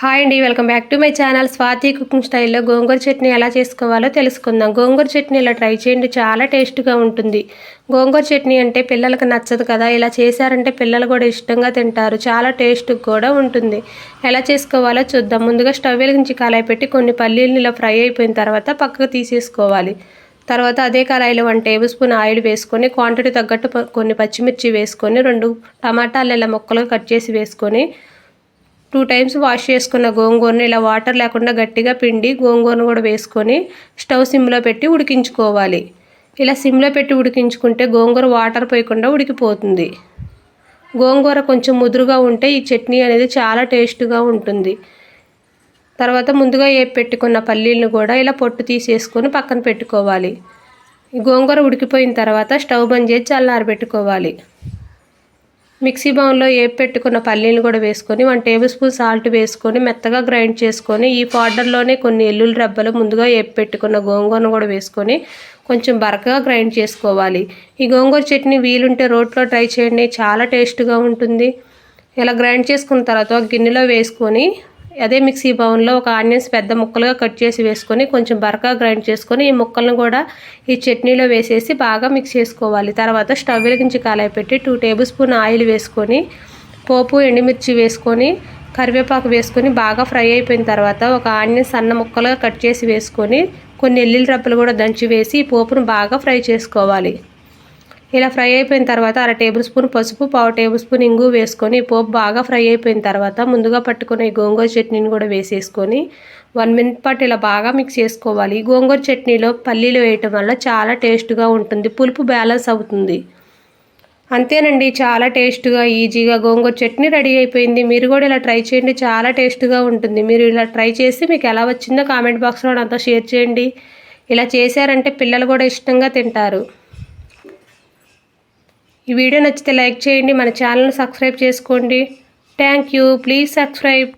Hi అండి welcome back to my channel Swathi cooking స్టైల్లో గోంగూర చట్నీ ఎలా చేసుకోవాలో తెలుసుకుందాం. గోంగూర చట్నీ ఇలా ట్రై చేయండి చాలా టేస్ట్గా ఉంటుంది. గోంగూర చట్నీ అంటే పిల్లలకు నచ్చదు కదా. ఇలా చేశారంటే పిల్లలు కూడా ఇష్టంగా తింటారు. చాలా టేస్ట్ కూడా ఉంటుంది. ఎలా చేసుకోవాలో చూద్దాం. ముందుగా స్టవ్ వెలిగించి కళాయి పెట్టి కొన్ని పల్లీలను ఇలా ఫ్రై అయిపోయిన తర్వాత పక్కకు తీసేసుకోవాలి. తర్వాత అదే కళాయిలో వన్ టేబుల్ స్పూన్ ఆయిల్ వేసుకొని క్వాంటిటీ తగ్గట్టు కొన్ని పచ్చిమిర్చి వేసుకొని రెండు టమాటాలు ఇలా ముక్కలు కట్ చేసి వేసుకొని టూ టైమ్స్ వాష్ చేసుకున్న గోంగూరని ఇలా వాటర్ లేకుండా గట్టిగా పిండి గోంగూరను కూడా వేసుకొని స్టవ్ సిమ్లో పెట్టి ఉడికించుకోవాలి. ఇలా సిమ్లో పెట్టి ఉడికించుకుంటే గోంగూర వాటర్ పోయకుండా ఉడికిపోతుంది. గోంగూర కొంచెం ముదురుగా ఉంటే ఈ చట్నీ అనేది చాలా టేస్ట్గా ఉంటుంది. తర్వాత ముందుగా ఏ పెట్టుకున్న పల్లీలను కూడా ఇలా పొట్టు తీసేసుకొని పక్కన పెట్టుకోవాలి. గోంగూర ఉడికిపోయిన తర్వాత స్టవ్ బంద్ చేసి చల్లారబెట్టుకోవాలి. మిక్సీ బౌన్లో ఏపి పెట్టుకున్న పల్లీలు కూడా వేసుకొని వన్ టేబుల్ స్పూన్ సాల్ట్ వేసుకొని మెత్తగా గ్రైండ్ చేసుకొని ఈ పౌడర్లోనే కొన్ని ఎల్లుల్లి రెబ్బలు ముందుగా ఏపి పెట్టుకున్న గోంగూరను కూడా వేసుకొని కొంచెం బరకగా గ్రైండ్ చేసుకోవాలి. ఈ గోంగూర చట్నీ వీలుంటే రోట్లో ట్రై చేయండి చాలా టేస్ట్గా ఉంటుంది. ఇలా గ్రైండ్ చేసుకున్న తర్వాత గిన్నెలో వేసుకొని అదే మిక్సీ బౌన్లో ఒక ఆనియన్స్ పెద్ద ముక్కలుగా కట్ చేసి వేసుకొని కొంచెం బరకా గ్రైండ్ చేసుకొని ఈ ముక్కలను కూడా ఈ చట్నీలో వేసేసి బాగా మిక్స్ చేసుకోవాలి. తర్వాత స్టవ్ వెలిగించి కాలాయి పెట్టి టూ టేబుల్ స్పూన్ ఆయిల్ వేసుకొని పోపు ఎండుమిర్చి వేసుకొని కరివేపాకు వేసుకొని బాగా ఫ్రై అయిపోయిన తర్వాత ఒక ఆనియన్ సన్న ముక్కలుగా కట్ చేసి వేసుకొని కొన్ని ఎల్లుల్లి రబ్బలు కూడా దంచి వేసి ఈ పోపును బాగా ఫ్రై చేసుకోవాలి. ఇలా ఫ్రై అయిపోయిన తర్వాత అర టేబుల్ స్పూన్ పసుపు పావు టేబుల్ స్పూన్ ఇంగు వేసుకొని పోపు బాగా ఫ్రై అయిపోయిన తర్వాత ముందుగా పట్టుకున్న ఈ గోంగూర చట్నీని కూడా వేసేసుకొని వన్ మినిట్ పాటు ఇలా బాగా మిక్స్ చేసుకోవాలి. గోంగూర చట్నీలో పల్లీలు వేయటం వల్ల చాలా టేస్ట్గా ఉంటుంది. పులుపు బ్యాలెన్స్ అవుతుంది. అంతేనండి చాలా టేస్ట్గా ఈజీగా గోంగూర చట్నీ రెడీ అయిపోయింది. మీరు కూడా ఇలా ట్రై చేయండి. చాలా టేస్ట్గా ఉంటుంది. మీరు ఇలా ట్రై చేసి మీకు ఎలా వచ్చిందో కామెంట్ బాక్స్లో అంతా షేర్ చేయండి. ఇలా చేశారంటే పిల్లలు కూడా ఇష్టంగా తింటారు. ఈ వీడియో నచ్చితే లైక్ చేయండి మన ఛానల్ని సబ్స్క్రైబ్ చేసుకోండి. Thank you please subscribe